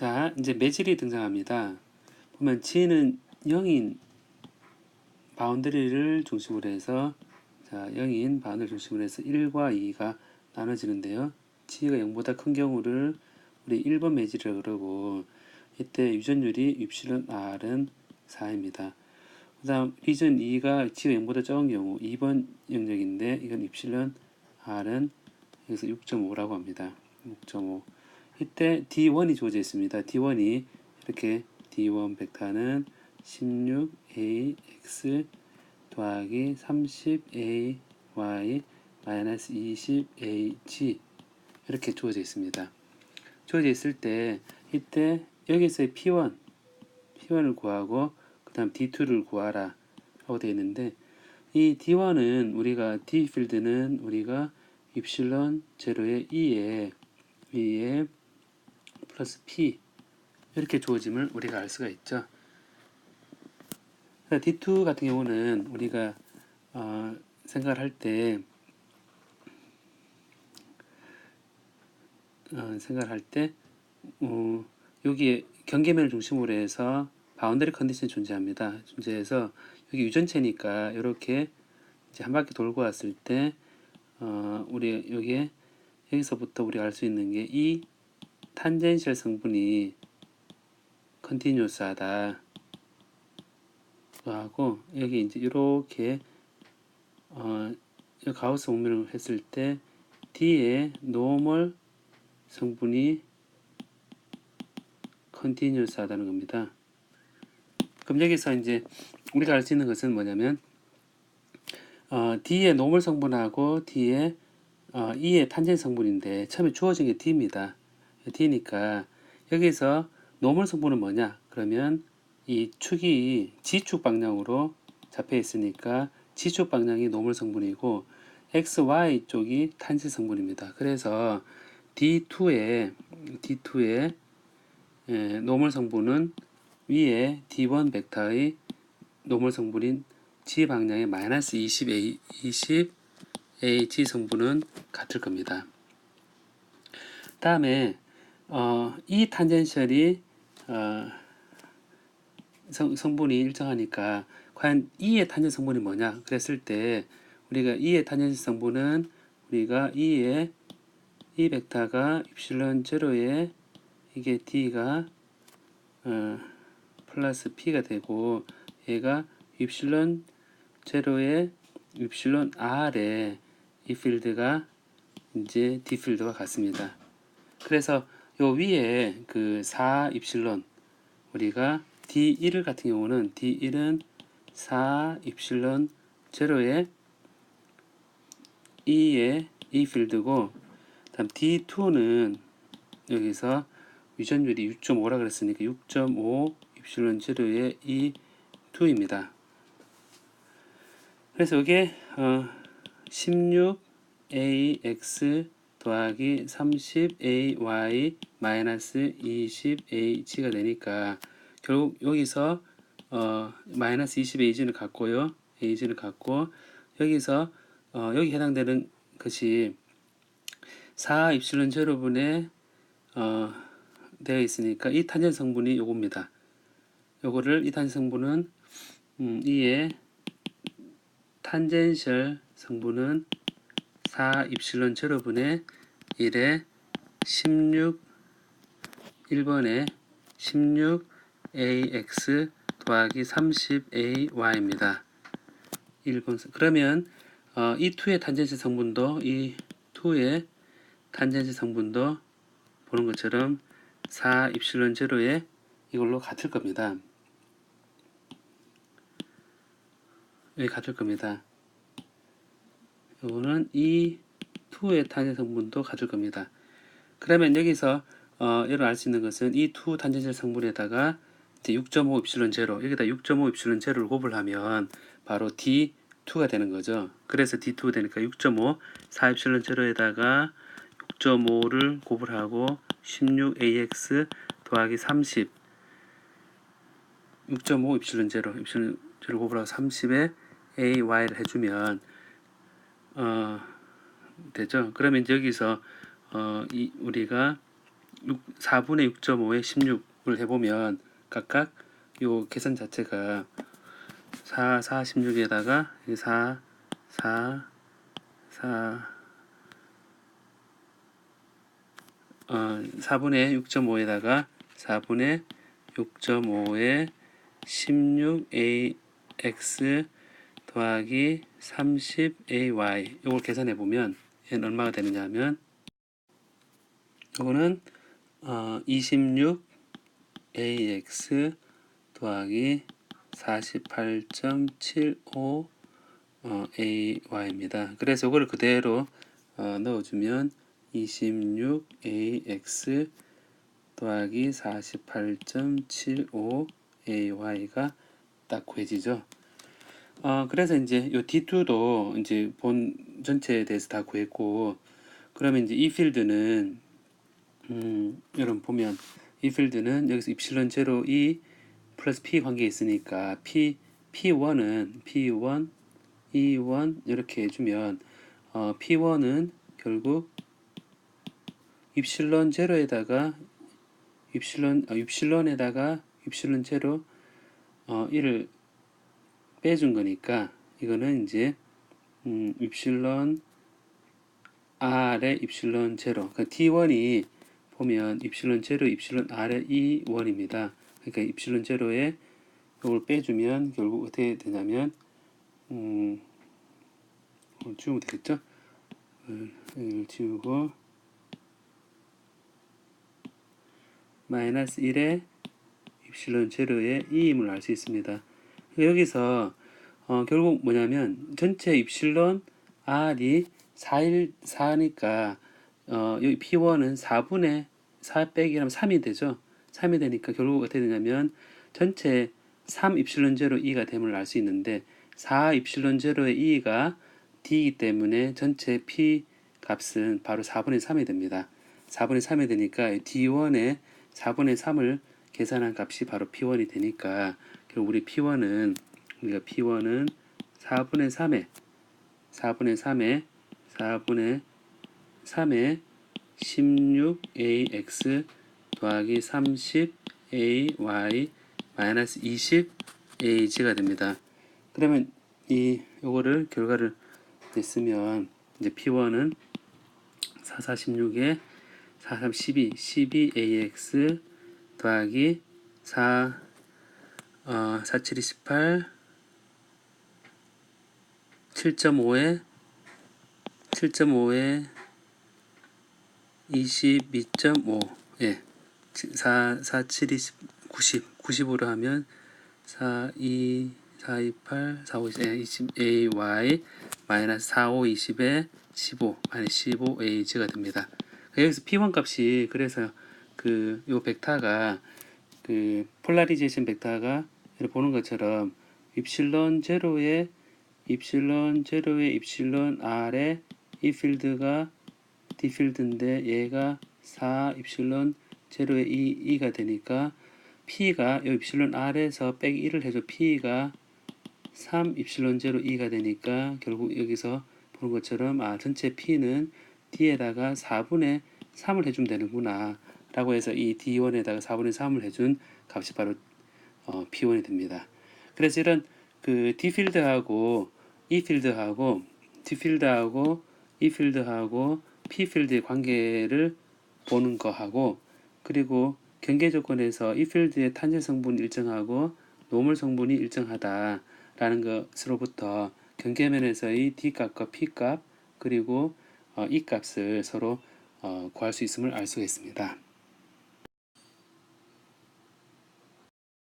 자, 이제 매질이 등장합니다. 보면 G는 0인 바운더리를 중심으로 해서 자, 0인 바운더리 중심으로 해서 1과 2가 나눠지는데요. G가 0보다 큰 경우를 우리 1번 매질이라고 그러고 이때 유전율이 입실은 R은 4입니다. 그 다음 리전 2가 G가 0보다 적은 경우 2번 영역인데 이건 입실은 R은 여기서 6.5라고 합니다. 6.5 이때 D1이 주어져 있습니다. D1이 이렇게 D1 벡터는 16AX 더하기 30AY 마이너스 20AG 이렇게 주어져 있습니다. 주어져 있을 때 이때 여기서의 P1 P1을 구하고 그 다음 D2를 구하라 하고 되어 있는데 이 D1은 우리가 D 필드는 우리가 입실론 제로의 2에 2에 플러스 P 이렇게 주어짐을 우리가 알 수가 있죠. D2 같은 경우는 우리가 어, 생각을 할때 어, 생각을 할때 어, 여기에 경계면을 중심으로 해서 바운더리 컨디션이 존재합니다. 존재해서 여기 유전체니까 이렇게 이제 한 바퀴 돌고 왔을 때 어, 우리 여기에 여기서부터 우리가 알 수 있는 게 이 탄젠셜 성분이 컨티뉴스하다 하고 여기 이제 이렇게 어, 가우스 공면을 했을 때 D의 노멀 성분이 컨티뉴스 하다는 겁니다. 그럼 여기서 이제 우리가 알 수 있는 것은 뭐냐면 어, D의 노멀 성분하고 D의 어, E의 탄젠 성분인데 처음에 주어진 게 D입니다. D니까 여기서 노멀 성분은 뭐냐? 그러면 이 축이 G축 방향으로 잡혀 있으니까 G축 방향이 노멀 성분이고 X, Y 쪽이 탄젠 성분입니다. 그래서 D2의 D2의 예, 노멀 성분은 위에 D1 벡터의 노멀 성분인 G 방향의 마이너스 20A, 20A G 성분은 같을 겁니다. 다음에 어, 이 탄젠셜이 어, 성, 성분이 일정하니까 과연 E의 탄젠 성분이 뭐냐 그랬을 때 우리가 E의 탄젠 성분은 우리가 E의 이 벡터가 입실론 제로에 이게 D가 어, 플러스 P가 되고 얘가 입실론 제로에 입실론 R에 이 필드가 이제 D 필드와 같습니다. 그래서 요 위에 그 4 입실론 우리가 D1 같은 경우는 D1은 4 입실론 제로에 E의 이 필드고 다음 D2는 여기서 유전율이 6.5라 그랬으니까 6.5 입실론 제로의 이 2입니다. 그래서 이게 어, 16ax 더하기 30ay 마이너스 20ag가 되니까 결국 여기서 어, 마이너스 20ag를 갖고요. ag를 갖고 여기서 어, 여기 해당되는 것이 4 입실론 제로분에 어, 되어 있으니까 이 탄젠 성분이 요겁니다. 요거를 이 탄젠 성분은 음, 이에 탄젠셜 성분은 4 입실론 제로분의 1에 16 1번에 16ax 더하기 30ay입니다. 1번 그러면 어, 이 2의 탄젠셜 성분도 이 2의 탄젠시 성분도 보는 것처럼 4 입실론 제로에 이걸로 같을 겁니다. 여기 같을 겁니다. 이거는 이 2의 탄젠 성분도 같을 겁니다. 그러면 여기서 어, 여러분 알수 있는 것은 이2 탄젠셜 성분에다가 이제 6.5 입실론 제로 여기다 6.5 입실론 제로를 곱을 하면 바로 D2가 되는 거죠. 그래서 D2가 되니까 6.5 4 입실론 제로에다가 6.5를 곱을 하고 16ax 더하기 30 6.5 입실론 제로 입실론 제로 곱을 하고 30에 ay를 해주면 어 되죠. 그러면 여기서 어 이 우리가 6, 4분의 6.5에 16을 해보면 각각 요 계산 자체가 4, 4, 16에다가 4, 4, 4, 어, 4분의 6.5에다가 4분의 6.5에 16ax 더하기 30ay 이걸 계산해 보면 얘는 얼마가 되느냐 하면 이거는 어, 26ax 더하기 48.75 어. 그래서 이걸 그대로 어, 넣어주면 26ax 더하기 48.75 ay가 딱 구해지죠. 어, 그래서 이제 요 D2도 이제 본 전체에 대해서 다 구했고, 그러면 이제 이 필드는, 음, 여러분 보면 이 필드는 여기서 입실론 제로 E 플러스 P 관계 있으니까 P, P1은 P1, E1 이렇게 해주면, 어, P1은 결국 입실론 제로에다가 입실론, 어, 입실론에다가 입실론 제로, 어, 1을 빼준 거니까 이거는 이제 음, 입실론 R에 입실론 제로 그러니까 T1이 보면 입실론 제로 입실론 R에 E1입니다. 그러니까 입실론 제로에 이걸 빼주면 결국 어떻게 되냐면 음, 어, 지우면 되겠죠? 어, 이걸 지우고 마이너스 1에 입실론 제로의 2임을 알 수 있습니다. 여기서 어, 결국 뭐냐면 전체 입실론 R이 4일 4니까 어, 여기 P1은 4분의 4 빼기라면 3이 되죠. 3이 되니까 결국 어떻게 되냐면 전체 3 입실론 제로 E가 됨을 알 수 있는데 4 입실론 제로의 E가 D이기 때문에 전체 P 값은 바로 4분의 3이 됩니다. 4분의 3이 되니까 D1의 4분의 3을 계산한 값이 바로 P1이 되니까 그럼 우리 P1은 우리가 P1은 4분의 3에 4분의 3에 4분의 3에 16ax 더하기 30ay 마이너스 20ag가 됩니다. 그러면 이 요거를 결과를 냈으면 이제 P1은 4, 4, 16에 4, 3, 12, 12ax 더하기 4, 어, 4, 7, 28, 7.5에 7.5에 22.5 예. 4, 4, 7, 20, 90 90으로 하면 4, 2, 4, 2, 8, 4, 5, 20, 예, 20 AY 마이너스 4, 5, 20에 15 마이너스 15 AG가 됩니다. 여기서 P1 값이 그래서 그 요 벡터가 그 폴라리제이션 벡터가 보는 것처럼 입실론 제로에 입실론 제로에 입실론 R에 이 필드가 D 필드인데 얘가 4 입실론 제로에 2, 2가 되니까 P가 이 입실론 R에서 빼기 1을 해줘 P가 3 입실론 제로 2가 되니까 결국 여기서 보는 것처럼 아 전체 P는 D에다가 4분의 3을 해주면 되는구나 라고 해서 이 D1에다가 4분의 3을 해준 값이 바로 어, P1이 됩니다. 그래서 이런 그 D 필드하고 E 필드하고 D 필드하고 E 필드하고 P 필드의 관계를 보는 거하고 그리고 경계 조건에서 E 필드의 탄젠 성분이 일정하고 노멀 성분이 일정하다라는 것으로부터 경계면에서의 D 값과 P 값 그리고 어, E 값을 서로 어, 구할 수 있음을 알 수가 있습니다.